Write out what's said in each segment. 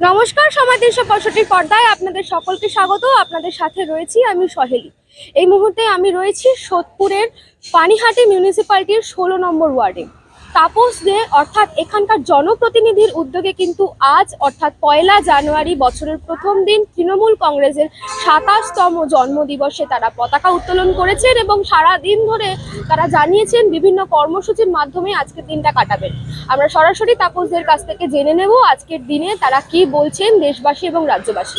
নমস্কার, সময় তিনশো পঁয়ষট্টির পর্দায় আপনাদের সকলকে স্বাগত। আপনাদের সাথে রয়েছি আমি সহেলি। এই মুহূর্তে আমি রয়েছি সোদপুরের পানিহাটি মিউনিসিপ্যালিটির ষোলো নম্বর ওয়ার্ডে। তাপস দে অর্থাৎ এখানকার জনপ্রতিনিধির উদ্যোগে কিন্তু আজ, অর্থাৎ পয়লা জানুয়ারি বছরের প্রথম দিন, তৃণমূল কংগ্রেসের সাতাশতম জন্মদিবসে তারা পতাকা উত্তোলন করেছেন এবং সারা দিন ধরে তারা জানিয়েছেন বিভিন্ন কর্মসূচির মাধ্যমে আজকের দিনটা কাটাবেন। আমরা সরাসরি তাপসদের কাছ থেকে জেনে নেব আজকের দিনে তারা কি বলছেন দেশবাসী এবং রাজ্যবাসী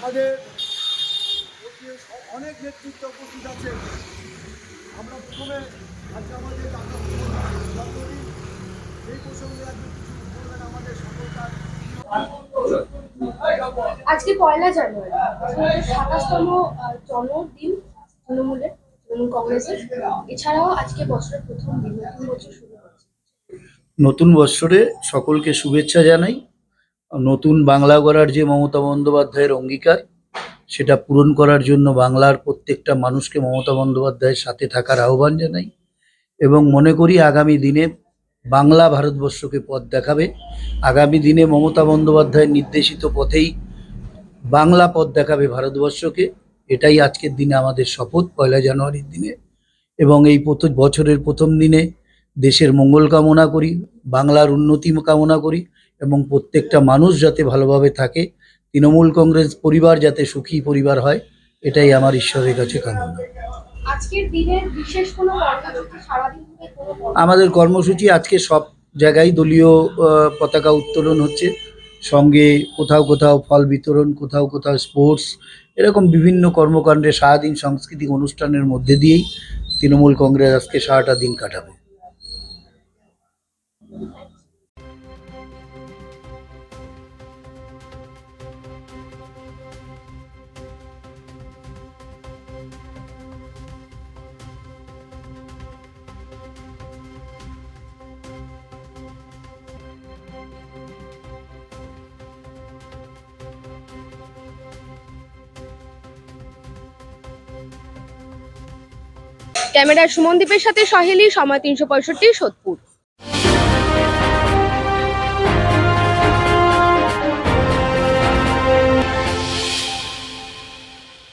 আমাদের অনেক নেতৃত্ব উপস্থিত আছে আমরা প্রথমে আজকে আমাদের জন্মদিন এই প্রসঙ্গে আজকে কিছু বলবেন আমাদের সকলকার আজকে পয়লা জানুয়ারি সাতাশতম জন্মদিন তৃণমূলের তৃণমূল কংগ্রেসের। এছাড়াও আজকে বছরের প্রথম দিন নতুন বছর শুরু হচ্ছে। নতুন বছরে সকলকে শুভেচ্ছা জানাই। নতুন বাংলা গড়ার যে মমতা বন্দ্যোপাধ্যায়ের অঙ্গীকার, সেটা পূরণ করার জন্য বাংলার প্রত্যেকটা মানুষকে মমতা বন্দ্যোপাধ্যায়ের সাথে থাকার আহ্বান জানাই এবং মনে করি আগামী দিনে বাংলা ভারতবর্ষকে পথ দেখাবে। আগামী দিনে মমতা বন্দ্যোপাধ্যায়ের নির্দেশিত পথেই বাংলা পথ দেখাবে ভারতবর্ষকে। এটাই আজকের দিনে আমাদের শপথ, পয়লা জানুয়ারির দিনে। এবং এই বছরের প্রথম দিনে দেশের মঙ্গল কামনা করি, বাংলার উন্নতি কামনা করি। এবং প্রত্যেকটা মানুষ যাতে ভালোভাবে থাকে তৃণমূল কংগ্রেস পরিবার যাতে সুখী পরিবার হয় এটাই আমার ঈশ্বরের কাছে কামনা। আমাদের কর্মসূচি আজকে সব জায়গায় দলীয় পতাকা উত্তোলন হচ্ছে। সঙ্গে কোথাও কোথাও ফল বিতরণ কোথাও কোথাও স্পোর্টস এরকম বিভিন্ন কর্মকাণ্ডে সারাদিন সাংস্কৃতিক অনুষ্ঠানের মধ্যে দিয়েই তৃণমূল কংগ্রেস আজকে সারাটা দিন কাটাবে। ক্যামেরার সুমনদীপের সাথে সহেলি সময় তিনশো পঁয়ষট্টি সোদপুর।